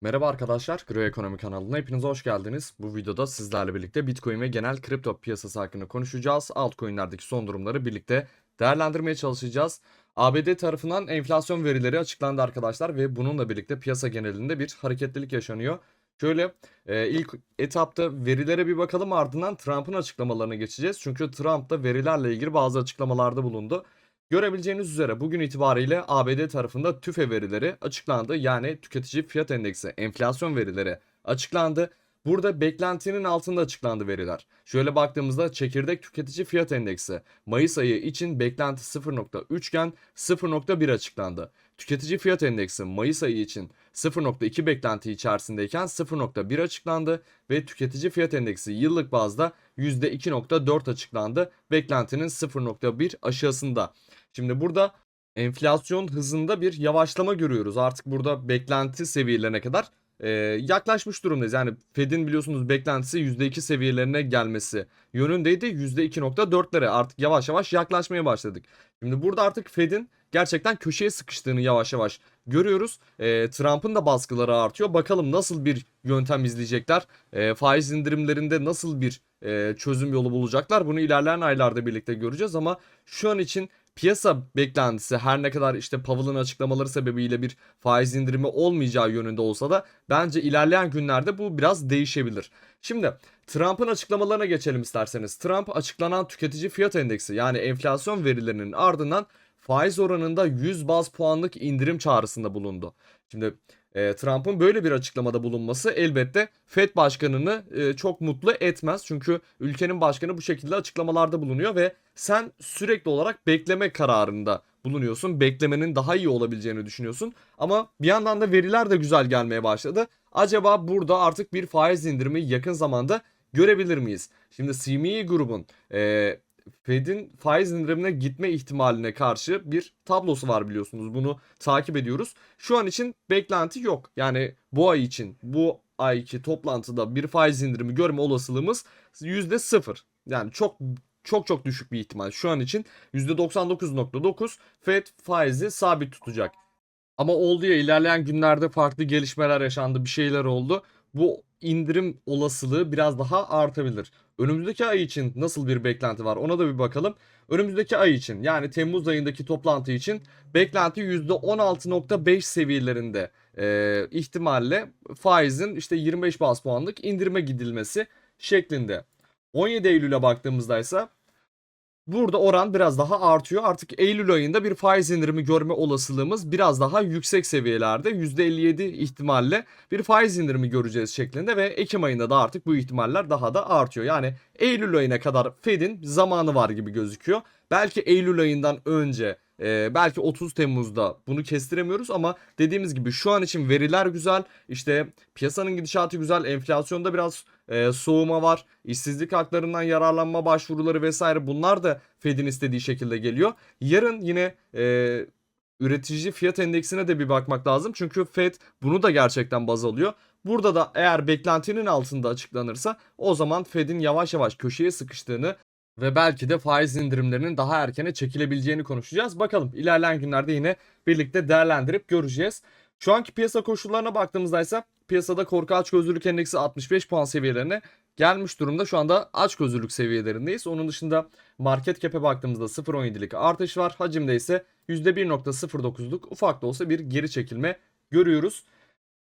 Merhaba arkadaşlar, Gro Ekonomi kanalına hepiniz hoş geldiniz. Bu videoda sizlerle birlikte Bitcoin ve genel kripto piyasası hakkında konuşacağız. Altcoin'lerdeki son durumları birlikte değerlendirmeye çalışacağız. ABD tarafından enflasyon verileri açıklandı arkadaşlar ve bununla birlikte piyasa genelinde bir hareketlilik yaşanıyor. Şöyle e, ilk etapta verilere bir bakalım ardından Trump'ın açıklamalarına geçeceğiz. Çünkü Trump da verilerle ilgili bazı açıklamalarda bulundu. Görebileceğiniz üzere bugün itibariyle ABD tarafında TÜFE verileri açıklandı. Yani tüketici fiyat endeksi enflasyon verileri açıklandı. Burada beklentinin altında açıklandı veriler. Şöyle baktığımızda çekirdek tüketici fiyat endeksi Mayıs ayı için beklenti 0.3 iken 0.1 açıklandı. Tüketici fiyat endeksi Mayıs ayı için 0.2 beklenti içerisindeyken 0.1 açıklandı ve tüketici fiyat endeksi yıllık bazda %2.4 açıklandı. Beklentinin 0.1 aşağısında. Şimdi burada enflasyon hızında bir yavaşlama görüyoruz. Artık burada beklenti seviyelerine kadar e, yaklaşmış durumdayız. Yani Fed'in biliyorsunuz beklentisi %2 seviyelerine gelmesi yönündeydi. %2.4'lere artık yavaş yavaş yaklaşmaya başladık. Şimdi burada artık Fed'in gerçekten köşeye sıkıştığını yavaş yavaş görüyoruz. E, Trump'ın da baskıları artıyor. Bakalım nasıl bir yöntem izleyecekler. E, faiz indirimlerinde nasıl bir e, çözüm yolu bulacaklar. Bunu ilerleyen aylarda birlikte göreceğiz ama şu an için piyasa beklentisi her ne kadar işte Powell'ın açıklamaları sebebiyle bir faiz indirimi olmayacağı yönünde olsa da bence ilerleyen günlerde bu biraz değişebilir. Şimdi Trump'ın açıklamalarına geçelim isterseniz. Trump açıklanan tüketici fiyat endeksi yani enflasyon verilerinin ardından faiz oranında 100 baz puanlık indirim çağrısında bulundu. Şimdi e, Trump'ın böyle bir açıklamada bulunması elbette Fed başkanını e, çok mutlu etmez. Çünkü ülkenin başkanı bu şekilde açıklamalarda bulunuyor ve sen sürekli olarak bekleme kararında bulunuyorsun. Beklemenin daha iyi olabileceğini düşünüyorsun. Ama bir yandan da veriler de güzel gelmeye başladı. Acaba burada artık bir faiz indirimi yakın zamanda görebilir miyiz? Şimdi CME grubun e, Fed'in faiz indirimine gitme ihtimaline karşı bir tablosu var biliyorsunuz. Bunu takip ediyoruz. Şu an için beklenti yok. Yani bu ay için bu ayki toplantıda bir faiz indirimi görme olasılığımız %0. Yani çok çok çok düşük bir ihtimal. Şu an için %99.9 Fed faizi sabit tutacak. Ama oldu ya ilerleyen günlerde farklı gelişmeler yaşandı, bir şeyler oldu. Bu indirim olasılığı biraz daha artabilir. Önümüzdeki ay için nasıl bir beklenti var ona da bir bakalım. Önümüzdeki ay için yani Temmuz ayındaki toplantı için beklenti %16.5 seviyelerinde e, ihtimalle faizin işte 25 bas puanlık indirime gidilmesi şeklinde. 17 Eylül'e baktığımızda ise Burada oran biraz daha artıyor. Artık Eylül ayında bir faiz indirimi görme olasılığımız biraz daha yüksek seviyelerde. %57 ihtimalle bir faiz indirimi göreceğiz şeklinde ve Ekim ayında da artık bu ihtimaller daha da artıyor. Yani Eylül ayına kadar Fed'in zamanı var gibi gözüküyor. Belki Eylül ayından önce ee, belki 30 Temmuz'da bunu kestiremiyoruz ama dediğimiz gibi şu an için veriler güzel. İşte piyasanın gidişatı güzel. Enflasyonda biraz e, soğuma var. İşsizlik haklarından yararlanma başvuruları vesaire bunlar da Fed'in istediği şekilde geliyor. Yarın yine e, üretici fiyat endeksine de bir bakmak lazım. Çünkü Fed bunu da gerçekten baz alıyor. Burada da eğer beklentinin altında açıklanırsa o zaman Fed'in yavaş yavaş köşeye sıkıştığını ve belki de faiz indirimlerinin daha erkene çekilebileceğini konuşacağız. Bakalım ilerleyen günlerde yine birlikte değerlendirip göreceğiz. Şu anki piyasa koşullarına baktığımızda ise piyasada korku açgözlülük endeksi 65 puan seviyelerine gelmiş durumda. Şu anda açgözlülük seviyelerindeyiz. Onun dışında market cap'e baktığımızda 0.17'lik artış var. Hacimde ise %1.09'luk ufak da olsa bir geri çekilme görüyoruz.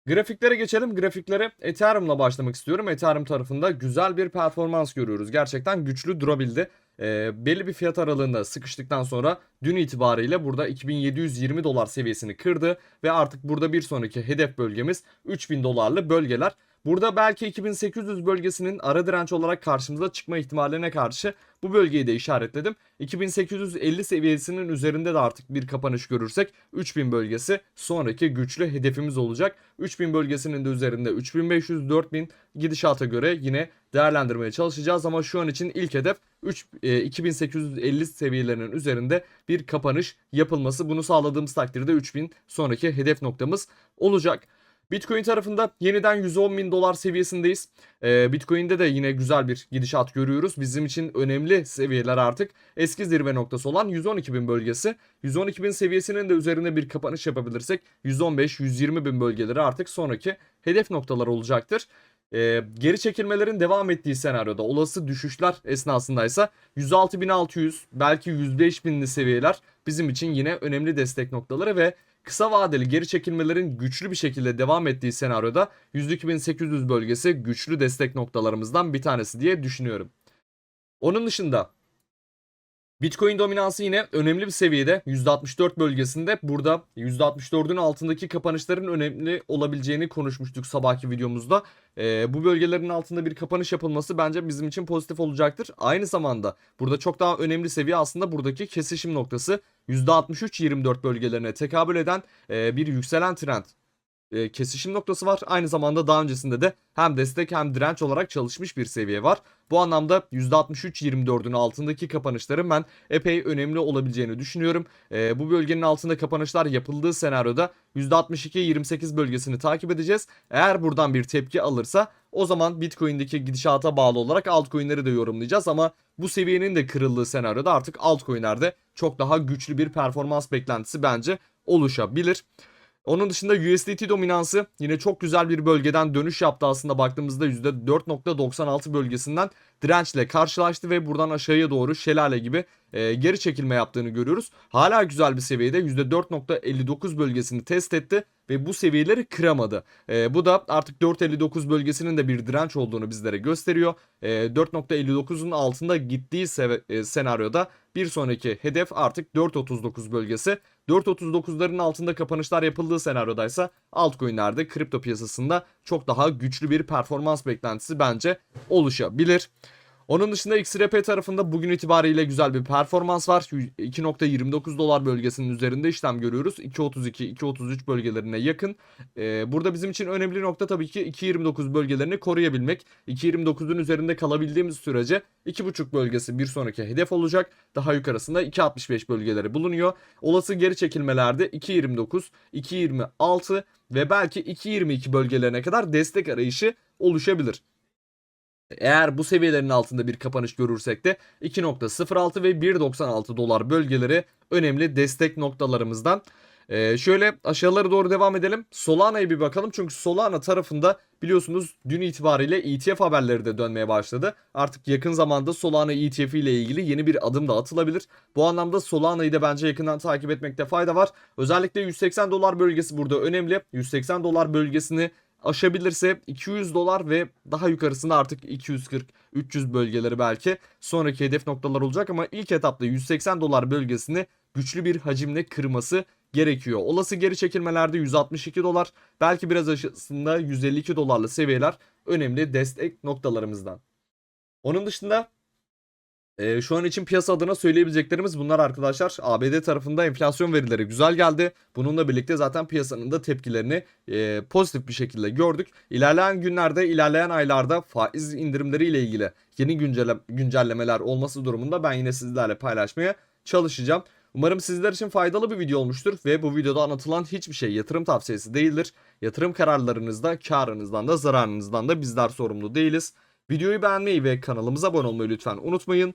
Grafiklere geçelim. Grafiklere Ethereum'la başlamak istiyorum. Ethereum tarafında güzel bir performans görüyoruz. Gerçekten güçlü durabildi. E, belli bir fiyat aralığında sıkıştıktan sonra dün itibariyle burada 2720 dolar seviyesini kırdı ve artık burada bir sonraki hedef bölgemiz 3000 dolarlı bölgeler. Burada belki 2800 bölgesinin ara direnç olarak karşımıza çıkma ihtimaline karşı bu bölgeyi de işaretledim. 2850 seviyesinin üzerinde de artık bir kapanış görürsek 3000 bölgesi sonraki güçlü hedefimiz olacak. 3000 bölgesinin de üzerinde 3500-4000 gidişata göre yine değerlendirmeye çalışacağız ama şu an için ilk hedef 3, e, 2850 seviyelerinin üzerinde bir kapanış yapılması. Bunu sağladığımız takdirde 3000 sonraki hedef noktamız olacak. Bitcoin tarafında yeniden 110 bin dolar seviyesindeyiz. Ee, Bitcoin'de de yine güzel bir gidişat görüyoruz. Bizim için önemli seviyeler artık eski zirve noktası olan 112 bin bölgesi. 112 bin seviyesinin de üzerine bir kapanış yapabilirsek 115-120 bin bölgeleri artık sonraki hedef noktalar olacaktır. Ee, geri çekilmelerin devam ettiği senaryoda olası düşüşler esnasındaysa 106.600 belki 105.000'li seviyeler bizim için yine önemli destek noktaları ve kısa vadeli geri çekilmelerin güçlü bir şekilde devam ettiği senaryoda 102.800 bölgesi güçlü destek noktalarımızdan bir tanesi diye düşünüyorum. Onun dışında Bitcoin dominansı yine önemli bir seviyede %64 bölgesinde. Burada %64'ün altındaki kapanışların önemli olabileceğini konuşmuştuk sabahki videomuzda. Ee, bu bölgelerin altında bir kapanış yapılması bence bizim için pozitif olacaktır. Aynı zamanda burada çok daha önemli seviye aslında buradaki kesişim noktası %63-24 bölgelerine tekabül eden e, bir yükselen trend e, kesişim noktası var. Aynı zamanda daha öncesinde de hem destek hem direnç olarak çalışmış bir seviye var. Bu anlamda %63-24'ün altındaki kapanışların ben epey önemli olabileceğini düşünüyorum. E, bu bölgenin altında kapanışlar yapıldığı senaryoda %62-28 bölgesini takip edeceğiz. Eğer buradan bir tepki alırsa o zaman Bitcoin'deki gidişata bağlı olarak altcoin'leri de yorumlayacağız ama bu seviyenin de kırıldığı senaryoda artık altcoin'lerde çok daha güçlü bir performans beklentisi bence oluşabilir. Onun dışında USDT dominansı yine çok güzel bir bölgeden dönüş yaptı aslında baktığımızda %4.96 bölgesinden dirençle karşılaştı ve buradan aşağıya doğru şelale gibi e, geri çekilme yaptığını görüyoruz. Hala güzel bir seviyede %4.59 bölgesini test etti ve bu seviyeleri kıramadı. E, bu da artık 4.59 bölgesinin de bir direnç olduğunu bizlere gösteriyor. E, 4.59'un altında gittiği e, senaryoda bir sonraki hedef artık 4.39 bölgesi. 4.39'ların altında kapanışlar yapıldığı senaryodaysa altcoin'lerde kripto piyasasında çok daha güçlü bir performans beklentisi bence oluşabilir. Onun dışında XRP tarafında bugün itibariyle güzel bir performans var. 2.29 dolar bölgesinin üzerinde işlem görüyoruz. 2.32-2.33 bölgelerine yakın. Ee, burada bizim için önemli nokta tabii ki 2.29 bölgelerini koruyabilmek. 2.29'un üzerinde kalabildiğimiz sürece 2.5 bölgesi bir sonraki hedef olacak. Daha yukarısında 2.65 bölgeleri bulunuyor. Olası geri çekilmelerde 2.29, 2.26 ve belki 2.22 bölgelerine kadar destek arayışı oluşabilir. Eğer bu seviyelerin altında bir kapanış görürsek de 2.06 ve 1.96 dolar bölgeleri önemli destek noktalarımızdan. Ee, şöyle aşağılara doğru devam edelim. Solana'ya bir bakalım. Çünkü Solana tarafında biliyorsunuz dün itibariyle ETF haberleri de dönmeye başladı. Artık yakın zamanda Solana ETF ile ilgili yeni bir adım da atılabilir. Bu anlamda Solana'yı da bence yakından takip etmekte fayda var. Özellikle 180 dolar bölgesi burada önemli. 180 dolar bölgesini aşabilirse 200 dolar ve daha yukarısında artık 240 300 bölgeleri belki sonraki hedef noktalar olacak ama ilk etapta 180 dolar bölgesini güçlü bir hacimle kırması gerekiyor. Olası geri çekilmelerde 162 dolar belki biraz aşağısında 152 dolarlı seviyeler önemli destek noktalarımızdan. Onun dışında e, şu an için piyasa adına söyleyebileceklerimiz bunlar arkadaşlar. ABD tarafında enflasyon verileri güzel geldi. Bununla birlikte zaten piyasanın da tepkilerini e, pozitif bir şekilde gördük. İlerleyen günlerde, ilerleyen aylarda faiz indirimleri ile ilgili yeni güncelle güncellemeler olması durumunda ben yine sizlerle paylaşmaya çalışacağım. Umarım sizler için faydalı bir video olmuştur ve bu videoda anlatılan hiçbir şey yatırım tavsiyesi değildir. Yatırım kararlarınızda, karınızdan da zararınızdan da bizler sorumlu değiliz. Videoyu beğenmeyi ve kanalımıza abone olmayı lütfen unutmayın.